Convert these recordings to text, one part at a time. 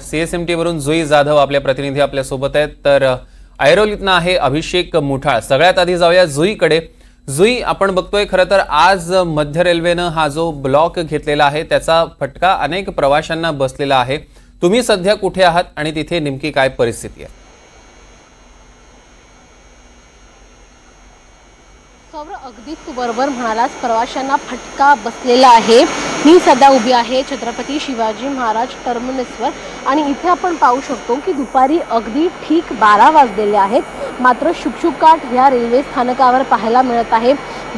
CSMT वरून जुई जाधव आपल्या प्रतिनिधी आपल्यासोबत आहेत. तर ऐरोलीतनं आहे अभिषेक मुठाळ. सगळ्यात आधी जाऊया जुईकडे. जुई आपण बघतोय खरं तर आज मध्य रेल्वेनं हा जो ब्लॉक घेतलेला आहे त्याचा फटका अनेक प्रवाशांना बसलेला आहे. तुम्ही सध्या कुठे आहात आणि तिथे नेमकी काय परिस्थिती आहे? सौर अगदीच तू बरोबर म्हणालास. प्रवाशांना फटका बसलेला आहे. मी सध्या उभी आहे छत्रपती शिवाजी महाराज टर्मिनसवर. आणि इथे आपण पाहू शकतो की दुपारी अगदी ठीक बारा वाजलेले आहेत. मात्र शुकशुकाट ह्या रेल्वे स्थानकावर पाहायला मिळत आहे.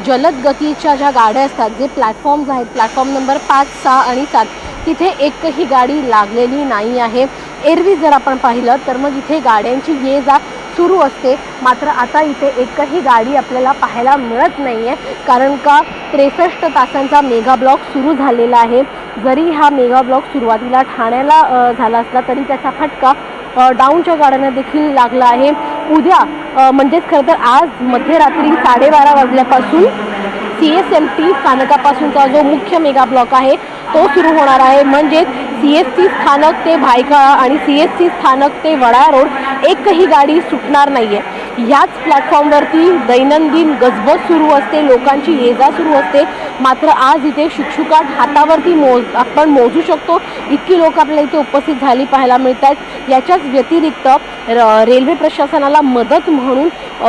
जलद गतीच्या ज्या गाड्या असतात जे प्लॅटफॉर्म्स आहेत प्लॅटफॉर्म नंबर पाच सहा आणि सात तिथे एकही गाडी लागलेली नाही आहे. एरवी जर आपण पाहिलं तर मग इथे गाड्यांची ये जा सुरू असते. मात्र आता इथे एकही गाडी आपल्याला पाहायला मिळत नाही आहे कारण का? त्रेसष्ट तासांचा मेगा ब्लॉक सुरू झालेला आहे. जरी हा मेगा ब्लॉक सुरुवातीला ठाण्याला झाला असला तरी त्याचा फटका डाऊनच्या गाड्यांना देखील लागला आहे. उद्या म्हणजेच खरं तर आज मध्यरात्री साडेबारा वाजल्यापासून सी एस एम टी स्थानकापासूनचा जो मुख्य मेगा ब्लॉक आहे तो सुरू होणार आहे. म्हणजेच सी एस टी स्थानक ते भायखळा आणि सी एस टी स्थानक ते वडाळा रोड एकही गाडी सुटणार नाही आहे ह्याच प्लॅटफॉर्मवरती दैनंदिन गजबज सुरू असते लोकांची ये जा सुरू असते. मात्र आज इथे शुकशुकाट हातावरती मोज आपण मोजू शकतो. इतकी लोक आपल्याला इथे उपस्थित झाली पाहायला मिळतात याच्याच व्यतिरिक्त र- रेल्वे प्रशासनाला मदत म्हणून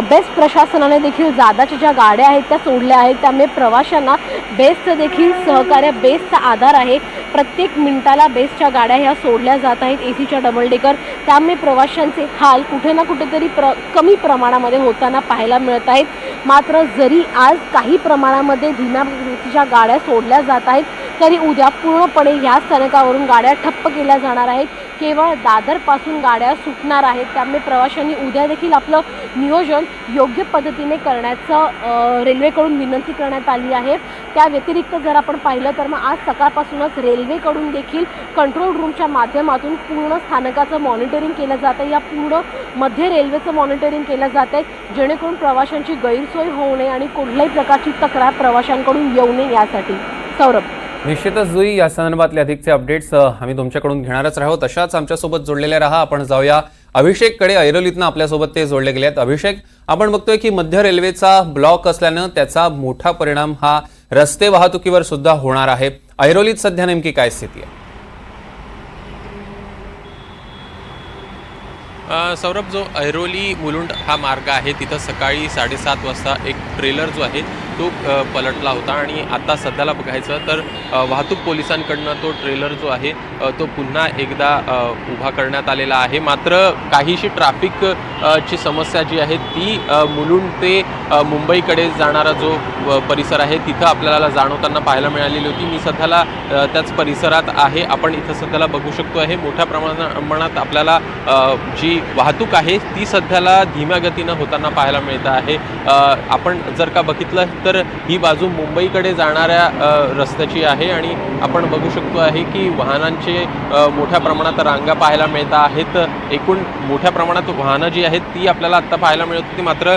बेस्ट प्रशासनाने देखील जादाच्या ज्या गाड्या आहेत त्या सोडल्या आहेत. त्यामुळे प्रवाशांना बेस्टचं देखील सहकार्य बेस्टचा आधार आहे. प्रत्येक मिनिटाला बेस्टच्या गाड्या ह्या सोडल्या जात आहेत. ए सीच्या डबल डेकर त्यामुळे प्रवाशांचे हाल कुठे ना कुठेतरी प्र कमी प्र प्रमाणामध्ये होताना पाहायला मिळत आहेत. मात्र जरी आज काही प्रमाणामध्ये धीम्या गतीच्या गाड्या सोडल्या जात आहेत तरी उद्या पूर्णपणे ह्या स्थानकावरून गाड्या ठप्प केल्या जाणार आहेत. केवळ दादरपासून गाड्या सुटणार आहेत. त्यामुळे प्रवाशांनी उद्या देखील आपलं नियोजन योग्य पद्धतीने करण्याचं रेल्वेकडून विनंती करण्यात आली आहे. त्या व्यतिरिक्त जर आपण पाहिलं तर मग आज सकाळपासूनच रेल्वेकडून देखील कंट्रोल रूमच्या माध्यमातून पूर्ण स्थानकाचं मॉनिटरिंग केलं जातं या पूर्ण मध्य रेल्वेचं मॉनिटरिंग केलं जात आहे. जेणेकरून प्रवाशांची गैरसोय होऊ नये आणि कुठल्याही प्रकारची तक्रार प्रवाशांकडून येऊ नये यासाठी. सौरभ. निश्चितच जुई या संदर्भातले अधिकचे अपडेट्स आम्ही तुमच्याकडून घेणारच राहोत तशाच आमच्यासोबत जोडलेल्या राहा. आपण जाऊया. अभिषेककडे ऐरोलीतनं आपल्यासोबत ते जोडले गेले आहेत. अभिषेक आपण बघतोय की मध्य रेल्वेचा ब्लॉक असल्यानं त्याचा मोठा परिणाम हा रस्ते वाहतुकीवर सुद्धा होणार आहे. ऐरोलीत सध्या नेमकी काय स्थिती आहे? सौरभ जो ऐरोली मुलुंड हा मार्ग आहे तिथं सकाळी साडेसात वाजता एक ट्रेलर जो आहे तो पलटला होता आणि आता सध्याला बघायचं तर वाहतूक पोलिसांकडनं तो ट्रेलर जो आहे तो पुन्हा एकदा उभा करण्यात आलेला आहे. मात्र काहीशी ट्राफिक ची समस्या जी आहे ती मुलुंड ते मुंबईकडे जाणारा जो परिसर आहे तिथं आपल्याला जाणवताना पाहायला मिळालेली होती. मी सध्याला त्याच परिसरात आहे. आपण इथं सध्याला बघू शकतो आहे. मोठ्या प्रमाणा प्रमाणात आपल्याला जी वाहतूक आहे ती सध्याला धीम्या गतीनं होताना पाहायला मिळत आहे. आपण जर का बघितलं तर ही बाजू मुंबईकडे जाणाऱ्या रस्त्याची आहे आणि आपण बघू शकतो आहे की वाहनांचे मोठ्या प्रमाणात रांगा पाहायला मिळत आहेत. एकूण मोठ्या प्रमाणात वाहनं जी आहेत ती आपल्याला आत्ता पाहायला मिळत होती. मात्र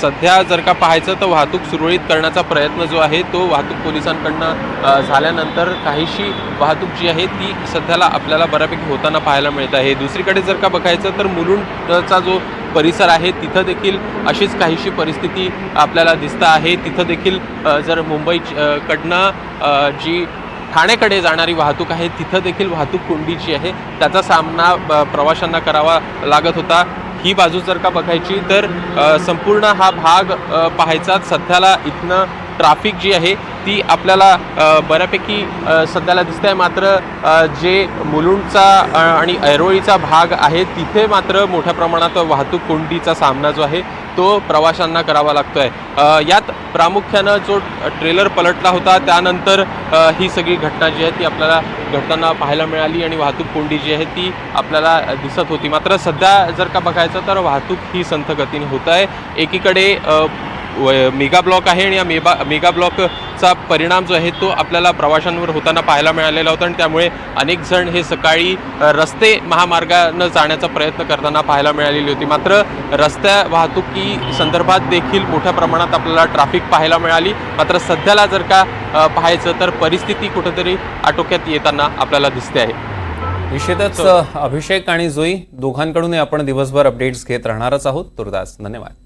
सध्या जर का पाहायचं तर वाहतूक सुरळीत करण्याचा प्रयत्न जो आहे तो वाहतूक पोलिसांकडनं झाल्यानंतर काहीशी वाहतूक जी आहे ती सध्याला आपल्याला बऱ्यापैकी होताना पाहायला मिळत आहे. दुसरीकडे जर का बघायचं तर मुलुंडचा जो परिसर आहे तिथं देखील अशीच काहीशी परिस्थिती आपल्याला दिसता आहे. तिथं देखील जर मुंबई कडनं जी ठाण्याकडे जाणारी वाहतूक आहे तिथं देखील वाहतूक कोंडीची आहे. त्याचा सामना ब- प्रवाशांना करावा लागत होता. ही बाजू जर का बघायची तर संपूर्ण हा भाग पाहायचा. सध्याला इथनं ट्राफिक जी आहे ती आपल्याला बऱ्यापैकी सध्याला दिसत आहे मात्र जे मुलुंडचा आणि ऐरोळीचा भाग आहे तिथे मात्र मोठ्या प्रमाणात वाहतूक कोंडीचा सामना जो आहे तो प्रवाशांना करावा लागतो आहे यात प्रामुख्यानं जो ट्रेलर पलटला होता त्यानंतर ही सगळी घटना जी आहे ती आपल्याला घडताना पाहायला मिळाली आणि वाहतूक कोंडी जी आहे ती आपल्याला दिसत होती. मात्र सध्या जर का बघायचं तर वाहतूक ही संथ गतीने होत आहे. एकीकडे व- मेगा ब्लॉक आहे आणि या मेगा मेगा ब्लॉकचा परिणाम जो आहे तो आपल्याला प्रवाशांवर होताना पाहायला मिळालेला होता आणि त्यामुळे अनेक जण हे सकाळी रस्ते महामार्गानं जाण्याचा प्रयत्न करताना पाहायला मिळालेली होती. मात्र रस्त्या वाहतुकी संदर्भात देखील मोठ्या प्रमाणात आपल्याला ट्रॅफिक पाहायला मिळाली. मात्र सध्याला जर का पाहायचं तर परिस्थिती कुठंतरी आटोक्यात येताना आपल्याला दिसते आहे. निश्चितच अभिषेक आणि जुई दोघांकडूनही आपण दिवसभर अपडेट्स घेत राहणारच आहोत. तुर्तास धन्यवाद.